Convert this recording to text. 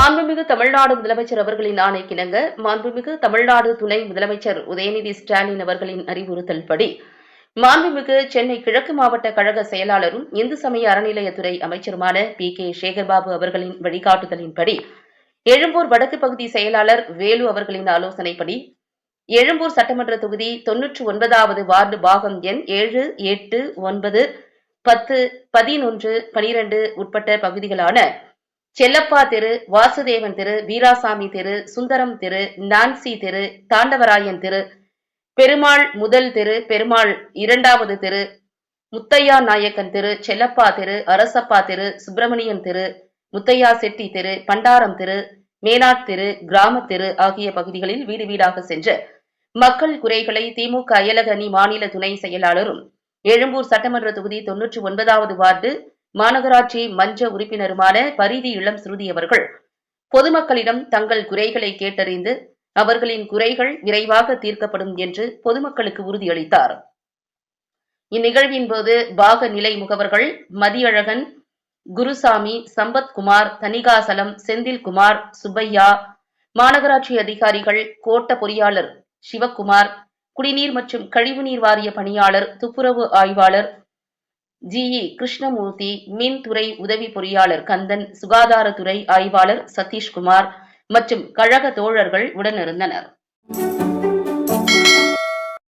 மாண்புமிகு தமிழ்நாடு முதலமைச்சர் அவர்களின் ஆணைக்கிணங்க மாண்புமிகு தமிழ்நாடு துணை முதலமைச்சர் உதயநிதி ஸ்டாலின் அவர்களின் அறிவுறுத்தல்படி மாண்புமிகு சென்னை கிழக்கு மாவட்ட கழக செயலாளரும் இந்து சமய அறநிலையத்துறை அமைச்சருமான பி கே சேகர்பாபு அவர்களின் வழிகாட்டுதலின்படி எழும்பூர் வடக்கு பகுதி செயலாளர் வேலு அவர்களின் ஆலோசனைப்படி எழும்பூர் சட்டமன்ற தொகுதி தொன்னூற்று ஒன்பதாவது வார்டு பாகம் எண் ஏழு எட்டு ஒன்பது பத்து பதினொன்று பனிரெண்டு உட்பட்ட பகுதிகளான செல்லப்பா தெரு வாசுதேவன் தெரு வீராசாமி தெரு சுந்தரம் தெரு நான்சி தெரு தாண்டவராயன் தெரு பெருமாள் முதல் தெரு பெருமாள் இரண்டாவது தெரு முத்தையா நாயக்கன் தெரு செல்லப்பா தெரு அரசப்பா தெரு சுப்பிரமணியன் தெரு முத்தையா செட்டி தெரு பண்டாரம் தெரு மேனாட் தெரு கிராமத் தெரு ஆகிய பகுதிகளில் வீடு வீடாக சென்று மக்கள் குறைகளை திமுக அயலக அணி மாநில துணை செயலாளரும் எழும்பூர் சட்டமன்ற தொகுதி தொன்னூற்றி ஒன்பதாவது வார்டு மாநகராட்சி மன்ற உறுப்பினருமான பரிதி இளம் ஸ்ருதி அவர்கள் பொதுமக்களிடம் தங்கள் குறைகளை கேட்டறிந்து அவர்களின் குறைகள் விரைவாக தீர்க்கப்படும் என்று பொதுமக்களுக்கு உறுதியளித்தார். இந்நிகழ்வின் போது பாக நிலை முகவர்கள் மதியழகன் குருசாமி சம்பத்குமார் தனிகாசலம் செந்தில்குமார் சுப்பையா மாநகராட்சி அதிகாரிகள் கோட்ட பொறியாளர் சிவக்குமார் குடிநீர் மற்றும் கழிவுநீர் வாரிய பணியாளர் துப்புரவு ஆய்வாளர் ஜிஇ கிருஷ்ணமூர்த்தி மின்துறை உதவி பொறியாளர் கந்தன் சுகாதாரத்துறை ஆய்வாளர் சதீஷ்குமார் மற்றும் கழக தோழர்கள் உடனிருந்தனர்.